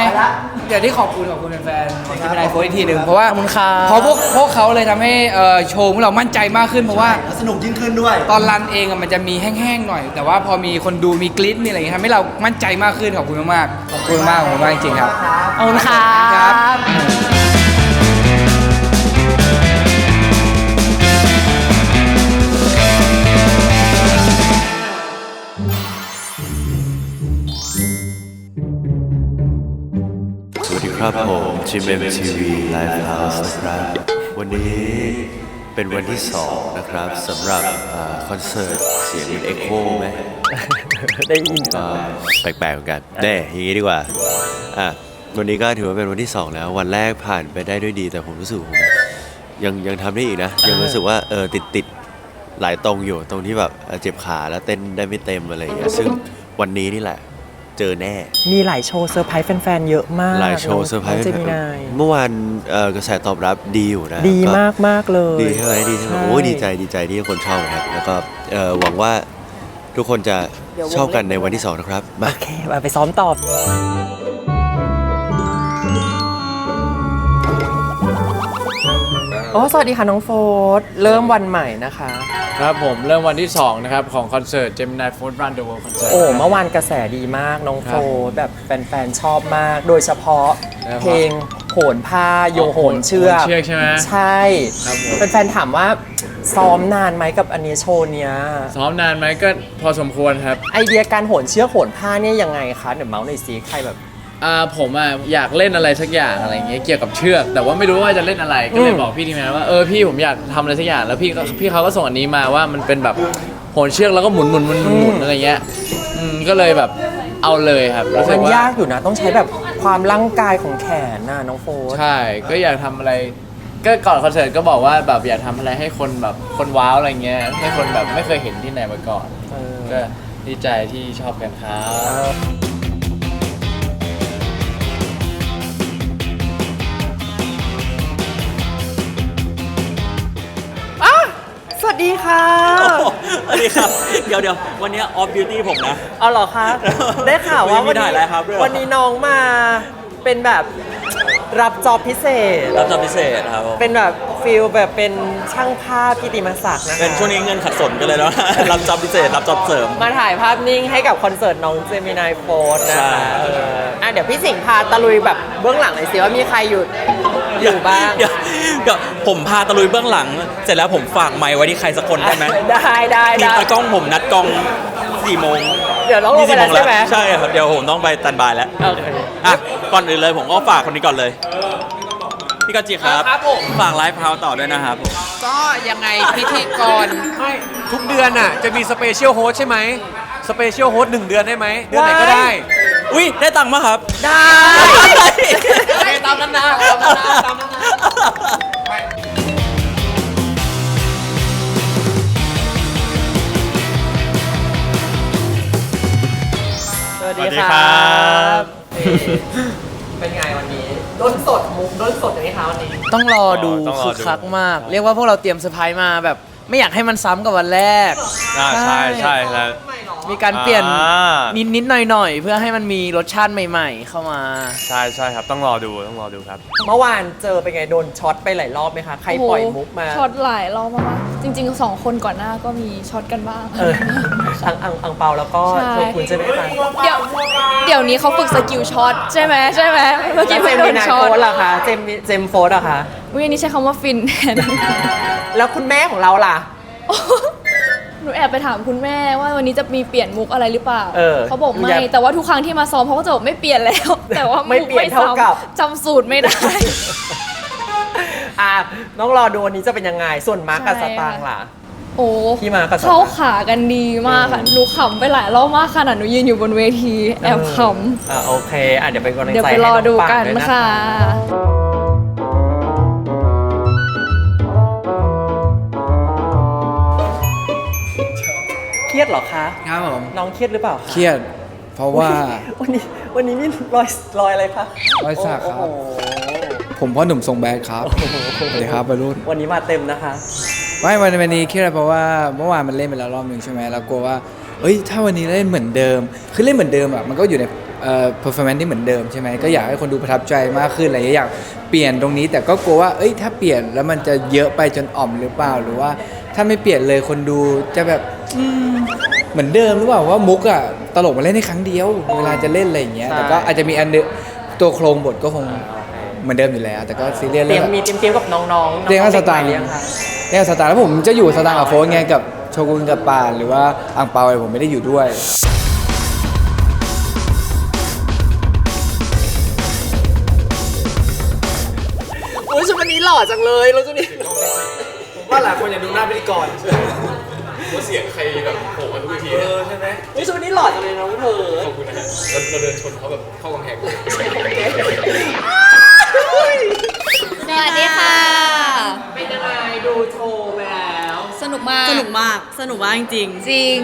[SPEAKER 9] เดี๋ยวที่ขอบคุณขอบคุณแฟนๆของ Gemini Phone อีกทีหนึ่งเพราะว่า
[SPEAKER 5] ขอบคุณครับ
[SPEAKER 9] เพราะพวกพวกเขาเลยทำให้เอ่อโชว์ของเรามั่นใจมากขึ้นเพราะว่า
[SPEAKER 3] สนุกยิ่งขึ้นด้วย
[SPEAKER 9] ตอนรันเองอะมันจะมีแห้งๆหน่อย แต่ว่าพอมีคนดูมีกรี๊ดมีอะไรอย่างเงี้ยทำให้เรามั่นใจมากขึ้นขอบคุณมากๆขอบคุณมากขอบคุณมากจริงๆครับ
[SPEAKER 5] ขอบคุณครั
[SPEAKER 9] ครับ
[SPEAKER 5] บ
[SPEAKER 17] ครับผมจิมเอ็มทีวีไลฟ์เฮาส์นะครับ วันนี้เป็นวันที่2นะครับสำหรับอ่าคอนเสิร์ตเสียงเป็นเอ็กโคไหม
[SPEAKER 5] ได้ยิน
[SPEAKER 17] ก็แปลกๆเหมือนกันเน่อย่างนี้ดีกว่าอะวันนี้ก็ถือว่าเป็นวันที่2แล้ว วันแรกผ่านไปได้ด้วยดี แต่ผมรู้สึกผมยังยังทำได้อีกนะ ยังรู้สึกว่าเออติดติดหลายตรงอยู่ตรงที่แบบเอ่อเจ็บขาแล้วเต้นได้ไม่เต็มอะไรอย่างเงี้ยซึ่งวันนี้นี่แหละ เจอแน่
[SPEAKER 5] มีหลายโชว์เซอร์ไพรส์แฟนๆ เยอะมาก
[SPEAKER 17] หลายโชว์เซอร์ไพรส์
[SPEAKER 5] เจมินาย
[SPEAKER 17] เมื่อวานเอ่อกระแสตอบรับดีอยู่นะ
[SPEAKER 5] ดี
[SPEAKER 17] ก็
[SPEAKER 5] มากมากๆเลย
[SPEAKER 17] ดีใช่ไหมดีใช่ไหม
[SPEAKER 5] ใช่
[SPEAKER 17] โอ้ยดีใจดีใจที่คนชอบนะครับ แล้วก็เอ่อหวังว่าทุกคนจะ
[SPEAKER 5] เดี๋ยววง
[SPEAKER 17] ชอบกัน
[SPEAKER 5] เล็ก
[SPEAKER 17] ในวันที่2นะครับ มา
[SPEAKER 5] โอเคมาไปซ้อมต่อ โอ้สวัสดีค่ะน้องโฟร์เริ่มวันใหม่นะคะ
[SPEAKER 2] ครับผมเริ่มวันที่ 2 นะครับ ของคอนเสิร์ต Gemini Food Run the World Concert
[SPEAKER 5] โอ้เมื่อวานกระแสดีมากน้องโฟร์แบบแฟนๆชอบมาก โดยเฉพาะ
[SPEAKER 2] แล้ว
[SPEAKER 5] เพลงโหนผ้าโยงโหนเชือก
[SPEAKER 2] โหนเชือกใช่ไหม
[SPEAKER 5] ใช่
[SPEAKER 2] ครับผม
[SPEAKER 5] แฟนๆถามว่าซ้อมนานไหมกับอันนี้โชว์เนี้ย
[SPEAKER 2] ซ้อมนานไหมก็พอสมควรครับ
[SPEAKER 5] ไอเดียการโหนเชือกโหนผ้าเนี่ยยังไงคะเดี๋ยวเมาส์หน่อยสิใครแบบ
[SPEAKER 2] อ่าผมอะอยากเล่นอะไรสักอย่างอะไรเงี้ยเกี่ยวกับเชือก แต่ว่าไม่รู้ว่าจะเล่นอะไรก็เลย
[SPEAKER 5] อืม
[SPEAKER 2] บอกพี่ทีมงานว่าเออพี่ผมอยากทำอะไรสักอย่างแล้วพี่ก็พี่เขาก็ส่งอันนี้มาว่ามันเป็นแบบโหนเชือกแล้วก็หมุนหมุนหมุนหมุนหมุนอะไรเงี้ยอืมก็เลยแบบเอาเลยครับรู้สึ
[SPEAKER 5] มั
[SPEAKER 2] ก
[SPEAKER 5] น
[SPEAKER 2] ว่ายา
[SPEAKER 5] กอยู่นะ ต้องใช้แบบความร่างกายของแขนน่ะน้องโฟร์
[SPEAKER 2] ใช่ก็อยากทำอะไร ก็ก่อนคอนเสิร์ตก็บอกว่าแบบอยากทำอะไรให้คนแบบคนว้าวอะไรเงี้ยให้คนแบบไม่เคยเห็นที่ไหนมาก่อน
[SPEAKER 5] เออ
[SPEAKER 2] ก็ดีใจที่ชอบกันครับ
[SPEAKER 5] สวัส ค่ะ
[SPEAKER 7] สวัสดีครับ เดี๋ยวเดี๋ยววันนี้ออฟบิวตี้ผมนะ
[SPEAKER 5] เอาเหรอคะได้ข่าวว่า
[SPEAKER 7] วันนี้มีถ่ายไลฟ์ครับด้วยเหรอ
[SPEAKER 5] วันนี้น้องมาเป็นแบบรับจอบพิเศษ
[SPEAKER 7] รับจอบพิเศษครับผม
[SPEAKER 5] เป็นแบบฟิลแบบเป็นช่างภาพกิติมศักดิ์นะคะ
[SPEAKER 7] เป็นช่วงนี้เงินขัดสนกันเลยเนาะ รับจอบพิเศษ รับจอบเสริม
[SPEAKER 5] มาถ่ายภาพนิ่งให้กับคอนเสิร์ตน้องเจมินายโฟร์นะ
[SPEAKER 7] ใช่
[SPEAKER 5] คะเอออะเดี๋ยวพี่สิงห์พาตะลุยแบบเบื้องหลังหน่อยสิว่ามีใครอยู่ อยู่บ้าง
[SPEAKER 7] เดี๋ยวเดี๋ยวผมพาตะลุยเบื้องหลัง เสร็จแล้วผมฝากไมค์ไว้ที่ใครสักคนได้ไหม
[SPEAKER 5] ได้ได้
[SPEAKER 7] ทีม
[SPEAKER 5] ได้
[SPEAKER 7] ตากล้องผมนัดกล้องสี่โมง
[SPEAKER 5] เดี๋ยวต้องลงไปแล้ว
[SPEAKER 7] 20
[SPEAKER 5] ใช่ไหม
[SPEAKER 7] ใช่ครับเดี๋ยวผมต้องไปตันบายแล้ว
[SPEAKER 5] โอเค
[SPEAKER 7] อะก่อนอื่นเลยผมก็ฝากคนนี้ก่อนเลยพี่กอจิครับ
[SPEAKER 18] ครับผม
[SPEAKER 7] ฝากไลฟ์เฮาส์ต่อด้วยนะครับผม
[SPEAKER 18] ก็ยังไงพิธีกร
[SPEAKER 19] ไม่ทุกเดือนอะ จะมีสเปเชียลโฮสใช่ไหม สเปเชียลโฮสหนึ่งเดือนได้ไหมเดือนไหนก็ได้
[SPEAKER 7] อุ้ยได้ตังค์ปะครับ
[SPEAKER 5] ได้
[SPEAKER 18] ตามนั้นนะตามนั้นนะตามนั้นนะ
[SPEAKER 5] สวัส
[SPEAKER 15] สวัสดี
[SPEAKER 5] ดี
[SPEAKER 15] ค
[SPEAKER 5] ค
[SPEAKER 15] รั
[SPEAKER 5] รับบเป็นไงวันนี้ด้นสดมุกด้นสดอย่างนี้คะวันนี้ ต้องรอดู
[SPEAKER 15] ต้องรอดู
[SPEAKER 5] คึกคักมาก เรียกว่าพวกเราเตรียมเซอร์ไพรส์มาแบบ ไม่อยากให้มันซ้ำกับวันแรก
[SPEAKER 15] อ่าใช่ใช่แล้ว
[SPEAKER 5] มี การเปลี่ยน
[SPEAKER 15] อ่า
[SPEAKER 5] นิดนิดๆหน่อยหน่อยๆ เพื่อให้มันมีรสชาติใหม่ ๆ เข้ามา
[SPEAKER 15] ใช่ใช่ครับต้องรอดูต้องรอดูครับ
[SPEAKER 5] เมื่อวานเจอเป็นไงโดนช็อตไปหลายรอบไหมคะ ใครปล่อยมุกมา
[SPEAKER 14] ช็อตหลายรอบมากๆจริงๆสองคนก่อนหน้าก็มีช็อตกันบ้าง
[SPEAKER 5] เอออังอังอังเปาแล้วก็
[SPEAKER 14] ใช่
[SPEAKER 5] โชคุณใช่ไหมคะ
[SPEAKER 14] เดี๋ยวเดี๋ยวนี้เขาฝึกสกิลช็อตใช่ไหมใช่ไหมเมื่อ
[SPEAKER 5] แล้
[SPEAKER 14] กี้
[SPEAKER 5] วเจ
[SPEAKER 14] ไม่
[SPEAKER 5] ม
[SPEAKER 14] โด
[SPEAKER 5] มี
[SPEAKER 14] น
[SPEAKER 5] นา
[SPEAKER 14] ช็อ
[SPEAKER 5] โค
[SPEAKER 14] ต
[SPEAKER 5] ตล่ะคะ เจมเจมโฟสอะคะ
[SPEAKER 14] วิอันนี้ใช้คำว่าฟินแทน
[SPEAKER 5] แล้วคุณแม่ของเราล่ะ
[SPEAKER 14] ห นูแอบไปถามคุณแม่ว่าวันนี้จะมีเปลี่ยนมุกอะไรหรือเปล่า
[SPEAKER 5] เออ
[SPEAKER 14] บอกไม่
[SPEAKER 5] อยาก
[SPEAKER 14] แต่ว่าทุกครั้งที่มาซ้อมเขาก็จะบอกไม่เปลี่ยนแล้ว แต่ว่า
[SPEAKER 5] ไม่
[SPEAKER 14] มุก
[SPEAKER 5] เปลี่ยนเท่ากับ
[SPEAKER 14] จำสูตรไม่ได้
[SPEAKER 5] อะน้องรอดูวันนี้จะเป็นยังไง ส่วนมาร์กกับ
[SPEAKER 14] ใช่
[SPEAKER 5] สตางค์ล่ะ
[SPEAKER 14] โอ้
[SPEAKER 20] ที่มากับสัตว์
[SPEAKER 14] เข้าขากันดีมากค่ะหนูขำไปหลายรอบมากขนาดหนูยืนอยู่บนเวที แอบข
[SPEAKER 20] อ่าโอเค อะเดี๋ยวเป็นกำลังำ
[SPEAKER 14] เดี๋ยว
[SPEAKER 20] ใจ
[SPEAKER 14] ไป
[SPEAKER 20] ให้
[SPEAKER 14] ร
[SPEAKER 20] น้
[SPEAKER 14] อ
[SPEAKER 20] อง
[SPEAKER 14] ดู
[SPEAKER 20] ปาง
[SPEAKER 14] กัน
[SPEAKER 20] ด้วยนะ
[SPEAKER 14] ค่ะ
[SPEAKER 20] รียดเหรอคะ
[SPEAKER 9] ครับผม
[SPEAKER 20] น้องเครียดหรือเปล่าะ
[SPEAKER 9] เครียด เพราะว่า
[SPEAKER 20] วันนี้วันนี้นี่รอยรอยอะไรคะ
[SPEAKER 9] รอยสักครับ
[SPEAKER 20] โอ้โห
[SPEAKER 9] ผมพ่อหนุ่มทรงแบดครับสวัสดีครับวัยรุ่น
[SPEAKER 20] วันนี้มาเต็มนะคะ
[SPEAKER 9] ไม่วันวันนี้เครียดเพราะว่าเมื่อวานมันเล่นไปแล้วรอบหนึ่งใช่ไหมแล้วกลัวว่า เอ้ย ถ้าวันนี้เล่นเหมือนเดิม คือเล่นเหมือนเดิมอะมันก็อยู่ในเอ่อ performance ที่เหมือนเดิมใช่ไหมก็อยากให้คนดูประทับใจมากขึ้นอะไรอย่างเงี้ยอยากเปลี่ยนตรงนี้แต่ก็กลัวว่า เอ้ย ถ้าเปลี่ยนแล้วมันจะเยอะไปจนอ่อมหรือเปล่า หรือว่า ถ้าไม่เปลี่ยนเลยคนดูจะแบบอืมเหมือนเดิมหรือเปล่าว่ามุกอะตลกมาเล่นในครั้งเดียว เวลาจะเล่นอะไรอย่างเงี้ยแต่ก็อาจจะมีอันเดตัวโครงบทก็คงเหมือนเดิมอยู่แล้ว แต่ก็ซีเรียส
[SPEAKER 20] เตรี
[SPEAKER 9] เรื่
[SPEAKER 20] ย
[SPEAKER 9] อ
[SPEAKER 20] ม
[SPEAKER 9] ง
[SPEAKER 20] มีเตรียมเตรียมกับน้องๆน้องๆ
[SPEAKER 9] เรียกว่าสตางค์
[SPEAKER 20] เด็กใหม่หรือยังคะ
[SPEAKER 9] เรียกว่าสตางค์แล้วผมจะอยู่สตางค์กับโฟนไงกับโชกุนกับปานหรือว่าอังเปาอะไรผมไม่ได้อยู่ด้วย
[SPEAKER 5] โอ้ยชุดวันนี้หล่อจังเลยแล้วชุดนี้
[SPEAKER 8] ผม ว่าหลายคนอยากดูหน้าพิธีกรว่าเสียงใครแบบโผล่มาทุกทีใช่ไหม
[SPEAKER 5] โอ้ยชุดวันนี้หล่อจังเลยน้องเธอ
[SPEAKER 8] ขอบคุณนะฮะเราเราเดินชนเขาแบบเข้ากำแพง
[SPEAKER 21] สวัสดีค่ะ
[SPEAKER 5] เป็นยังไงดูโชว์ไปแล้ว
[SPEAKER 21] สนุกมาก
[SPEAKER 22] สนุกมาก สนุกมากจริง
[SPEAKER 21] จริง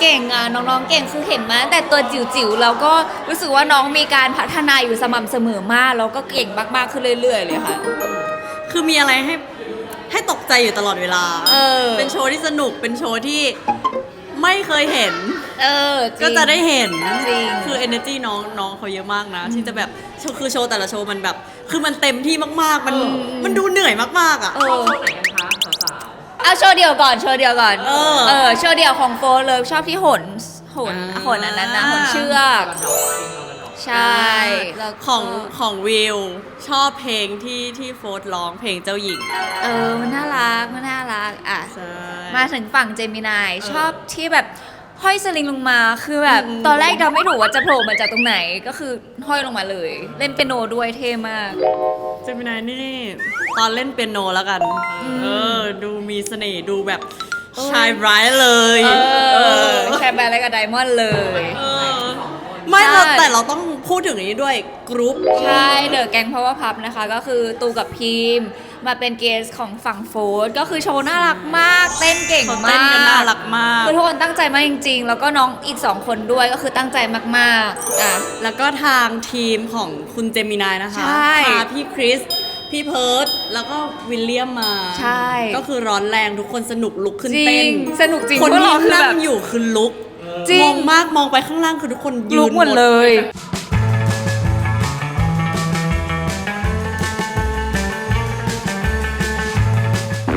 [SPEAKER 21] เก่งอะ น้องๆ เก่งคือเห็นมาตั้งแต่ตัวจิ๋วๆ แล้วก็รู้สึกว่าน้องมีการพัฒนาอยู่สม่ำเสมอมาก แล้วก็เก่งมากๆ ขึ้นเรื่อยๆ เลยค่ะ
[SPEAKER 22] คือมีอะไรให้ ให้ตกใจอยู่ตลอดเวลา
[SPEAKER 21] เออ
[SPEAKER 22] เป็นโชว์ที่สนุก เป็นโชว์ที่ไม่เคยเห็น
[SPEAKER 21] เออจริง
[SPEAKER 22] ก็จะได้เห็น
[SPEAKER 21] จริง
[SPEAKER 22] คือ energy น้องน้องเขาเยอะมากนะ ที่จะแบบโชว์คือโชว์แต่ละโชว์มันแบบ คือมันเต็มที่มากๆ มันมันดูเหนื่อยมากๆอะ
[SPEAKER 21] เออเอาโชว์เดียวก่อนโชว์เดียวก่อน
[SPEAKER 22] เออ
[SPEAKER 21] เออโชว์เดียวของโฟร์เลยชอบที่หนหนหนอันนั้นนะหนเชือก ใช่ แล้วก็
[SPEAKER 22] ของของวิว ชอบเพลงที่ที่โฟร์ธร้องเพลงเจ้าหญิง
[SPEAKER 21] เออ มันน่ารัก มันน่ารัก อะ
[SPEAKER 22] ใช่
[SPEAKER 21] มาถึงฝั่งเจมินายชอบที่แบบห้อยสลิงลงมาคือแบบตอนแรกเราไม่ถูกว่าจะโผล่มาจากตรงไหนก็คือห้อยลงมาเลย เล่นเปียโนด้วยเท่มาก
[SPEAKER 22] เจมินายนี่ ตอนเล่นเปียโนแล้วกัน เออ ดูมีเสน่ห์ดูแบบชายไบรท์เลย
[SPEAKER 21] เออแชร์แบรนด์อะไรกับไดมอนด์เลย
[SPEAKER 22] ไม่เรา
[SPEAKER 21] ใช่
[SPEAKER 22] แต่เราต้องพูดถึงอันนี้ด้วยกรุ๊ป
[SPEAKER 21] ใช่เดอะแกงพาวเวอร์พับนะคะ ก็คือตูกับพีมมาเป็นเกสของฝั่งโฟร์ก็คือโชว์น่ารักมาก เต้นเก่ง
[SPEAKER 22] เขา
[SPEAKER 21] มาก
[SPEAKER 22] เต้นกันน่ารักมาก
[SPEAKER 21] คือทุกคนตั้งใจมากจริง ๆ แล้วก็น้องอีก 2 คนด้วยก็คือตั้งใจมากๆอะ
[SPEAKER 22] แล้วก็ทางทีมของคุณเจมินายนะคะ
[SPEAKER 21] ใช่
[SPEAKER 22] พาพี่คริส พี่เพิร์ดแล้วก็วิลเลียมมา
[SPEAKER 21] ใช่
[SPEAKER 22] ก็คือร้อนแรงทุกคนสนุกลุกขึ้น
[SPEAKER 21] จริ
[SPEAKER 22] เต้น
[SPEAKER 21] ง สนุกจริง
[SPEAKER 22] คน
[SPEAKER 21] พวก
[SPEAKER 22] ที่
[SPEAKER 21] เราคือ
[SPEAKER 22] นั่
[SPEAKER 21] แบ
[SPEAKER 22] ง
[SPEAKER 21] บ
[SPEAKER 22] อยู่คือลุก
[SPEAKER 21] จริง
[SPEAKER 22] มองมากมองไปข้างล่างคือทุกคนยืน
[SPEAKER 21] ลุกหมดเลย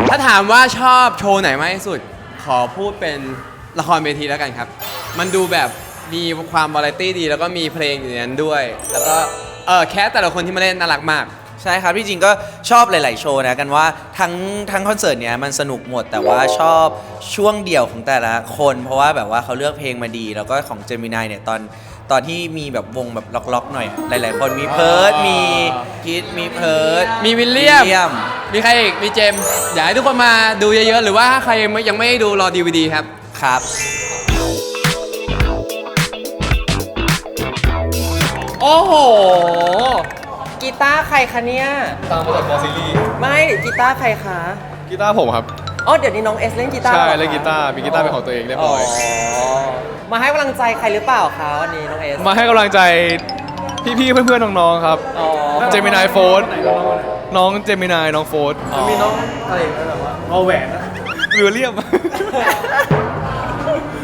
[SPEAKER 23] ถ้าถามว่าชอบโชว์ไหนมากที่สุด ขอพูดเป็นละครเวทีแล้วกันครับ มันดูแบบมีความวาไรตี้ดี แล้วก็มีเพลงอยู่ในนั้นด้วย แล้วก็เออแคสแต่ละคนที่มาเล่นน่ารักมาก
[SPEAKER 18] ใช่ครับที่จริงก็ชอบหลาย ๆ โชว์นะกันว่าทั้งทั้งคอนเสิร์ตเนี้ยมันสนุกหมดแต่ว่าชอบช่วงเดี่ยวของแต่ละคน เพราะว่าแบบว่าเขาเลือกเพลงมาดี แล้วก็ของเจมินายเนี่ยตอนตอนที่มีแบบวงแบบล็อก ๆ หน่อยอะหลาย ๆ คนมีเพิร์ดมีพีทมีเพิร์ด
[SPEAKER 23] มีวิลเลียมมีใครอีก มีเจมส์อยากให้ทุกคนมาดูเยอะๆ หรือว่าถ้าใครยังไม่ได้ดูรอดีวดีครับ
[SPEAKER 18] ครับ
[SPEAKER 5] โอ้โหกี ตาร์ใครคะเนี่ย
[SPEAKER 8] ตามมาจากบอซีรีส์
[SPEAKER 5] ไม่กีตาร์ใครคะ
[SPEAKER 8] กีตาร์ผมครับ
[SPEAKER 5] อ๋อ เดี๋ยวนี้น้องเอสเล่นกีตาร์
[SPEAKER 8] ใช่
[SPEAKER 5] หรอคะ
[SPEAKER 8] เล่นกีตาร์มีกีตาร์เป็นของตัวเองเรียบร้อย
[SPEAKER 5] มาให้กำลังใจใครหรือเปล่าคะวันนี้น้องเอส
[SPEAKER 8] มาให้กำลังใจพี่ๆเพื่อนๆน้องๆครับ
[SPEAKER 5] อ๋อ
[SPEAKER 8] เจมินายโฟร์น้องเจมินายน้องโฟร์
[SPEAKER 24] มีน้องอะไรแบบว่าเอาแหวนนะ
[SPEAKER 8] วิลเลียม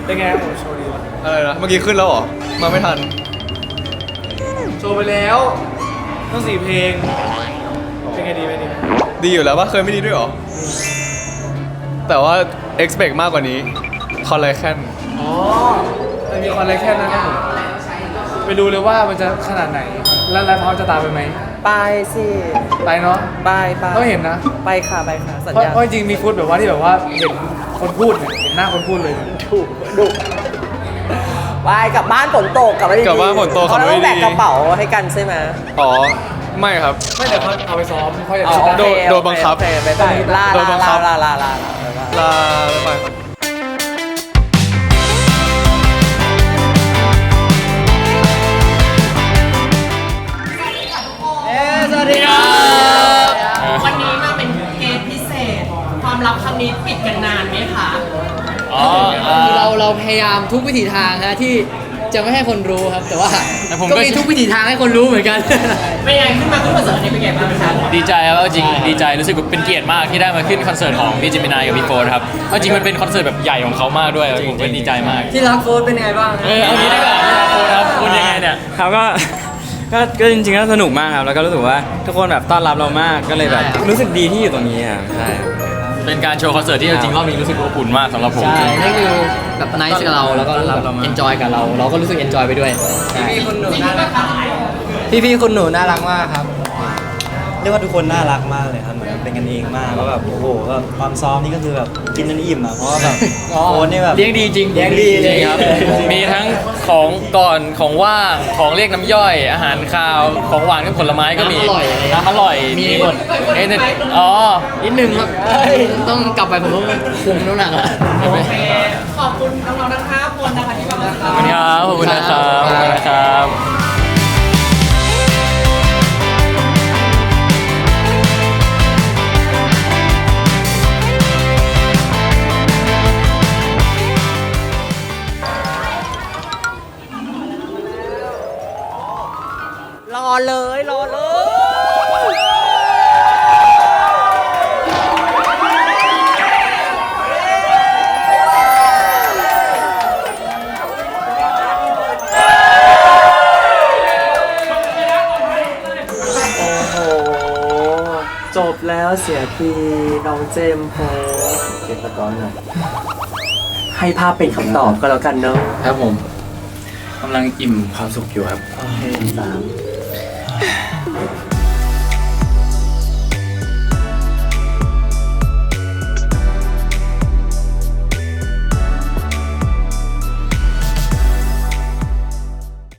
[SPEAKER 24] เป็นไงผมโชว์ดีวะ
[SPEAKER 8] อะไรนะเมื่อกี้ขึ้นแล้วเหรอ มาไม่ทัน
[SPEAKER 24] โชว์ไปแล้ว ต้องสี่เพลง เป็นไงดีไหมดี
[SPEAKER 8] ดีอยู่แล้วว่าเคยไม่ดีด้วยเหรอ แต่ว่า expect มากกว่านี้ คอลเลคชัน
[SPEAKER 24] อ๋อมันมีคอนไลแค่นั้นนะไปดูเลยว่ามันจะขนาดไหน แล้วไลฟ์เฮาส์จะตามไปไหม
[SPEAKER 5] ไปสิ
[SPEAKER 24] ไปเนาะ
[SPEAKER 5] ไปไป
[SPEAKER 24] ต้องเห็นนะ
[SPEAKER 5] ไปค่ะไปค่ะสัญ
[SPEAKER 24] เพราะ
[SPEAKER 5] ญา
[SPEAKER 24] เพราะจริงๆมีฟุตแบบว่าที่แบบว่าเห็นคนพูดเนี่ยเห็นหน้าคนพูดเลย
[SPEAKER 5] ถูก ดุไปกลับบ้านฝนตกกลับไม่ดี
[SPEAKER 8] กลับบ้านฝนตก
[SPEAKER 5] เขา
[SPEAKER 8] ขับรถ
[SPEAKER 5] ต้อง
[SPEAKER 8] ไม่ดี
[SPEAKER 5] แบกกระเป๋าให้กันใช่ไหม
[SPEAKER 8] อ๋อไม่ครับ
[SPEAKER 24] ไม่เดี๋ยวเขาเอาไปซ้อมเขาอยาก
[SPEAKER 5] อ๋อ
[SPEAKER 24] จะ
[SPEAKER 5] โอเค
[SPEAKER 8] โดนโดนบังคับ
[SPEAKER 5] โอเคไปไปลา
[SPEAKER 8] โดนบังคับ
[SPEAKER 5] ลาลาลาลาลา
[SPEAKER 8] ลาบ๊ายบายครับ
[SPEAKER 5] สวัสดีครับ วันนี้มาเป็นเกมพิเศษ ความลับครั้งนี้ปิดกันนานไหมคะ
[SPEAKER 25] อ๋อเราเราพยายามทุกวิถีทางฮะที่จะไม่ให้คนรู้ครับ แต่ว่า
[SPEAKER 2] แต่ผม
[SPEAKER 25] ก็
[SPEAKER 2] ก็
[SPEAKER 25] มีทุกวิถีทางให้คนรู้เหมือนกัน
[SPEAKER 5] เป็นไงขึ้นมาขึ้นคอนเสิร์ตนี้เป็นไงบ้างคะ
[SPEAKER 2] ดีใจครับเอาจริงดีใจรู้สึกว่าเป็นเกียรติมากที่ได้มาขึ้นคอนเสิร์ตของพี่จิมินายกับพี่โฟนครับเอาจริงมันเป็นคอนเสิร์ตแบบใหญ่ของเขามากด้วยผมก็ดีใจมาก
[SPEAKER 25] ที่รักโฟร์เป็นไงบ้าง
[SPEAKER 2] เออเอางี้ดีกว่าพี่รักโฟนครับคุณยังไงเนี่ย
[SPEAKER 26] ครับก็ ก็ก็จริงๆก็สนุกมากครับ แล้วก็รู้สึกว่าทุกคนแบบต้อนรับเรามาก ก็เลยแบบรู้สึกดีที่อยู่ตรงนี้ครับใช่ครับ
[SPEAKER 2] เป็นการโชว์คอนเสิร์ตที่เอาจริงรอบนี้รู้สึกอบอุ่นมากสำหรับผม
[SPEAKER 25] ใช่นี่คือแบบไนท์กับเราแล้วก็
[SPEAKER 2] ต้อนรับเรามาก
[SPEAKER 25] เอนจอยกับเรา เราก็รู้สึกเอนจอยไปด้วยใช่
[SPEAKER 5] คุณหนูน่ารัก
[SPEAKER 25] พี่ๆคุณหนูน่ารักมากครับ
[SPEAKER 27] เรียกว่าทุกคนน่ารักมากเลยครับ เหมือนเป็นกันเองมากก็แบบโอ้โหก็ความซ้อมนี่ก็คือแบบกินจนอิ่มอะเพราะว่าแบบโค้ชนี่แบบ
[SPEAKER 2] เลี้ยงดีจริง
[SPEAKER 27] เลี้ยงดี
[SPEAKER 2] จริงครับ มีทั้งของก่อนของว่างของเรียกน้ำย่อย อาหารคาวของหวานกับผลไม้ก็มี
[SPEAKER 25] น้ำอร่อยอะไร
[SPEAKER 2] น้ำอร่อย
[SPEAKER 25] มีหมด
[SPEAKER 2] เอ้ยเนี่ยอ๋อ
[SPEAKER 25] นิดนึงครับต้องกลับไปผมต้องคุมน้ำหนักละ
[SPEAKER 5] โอเคขอบคุณน้องๆทั้งห้าคนนะคะที่มาร่วม
[SPEAKER 2] ขอบคุณครับขอบคุณนะครับขอบคุณนะครับ
[SPEAKER 5] เลยรอเลย
[SPEAKER 27] โอ้โห จบแล้วเสียทีน้องเจมส์โพเก็บตะกอนหน่อยให้ภาพเป็นคำตอบก็แล้วกันเนาะ
[SPEAKER 25] ครับผมกำลังอิ่มความสุขอยู่ครับ
[SPEAKER 27] โอเคสาม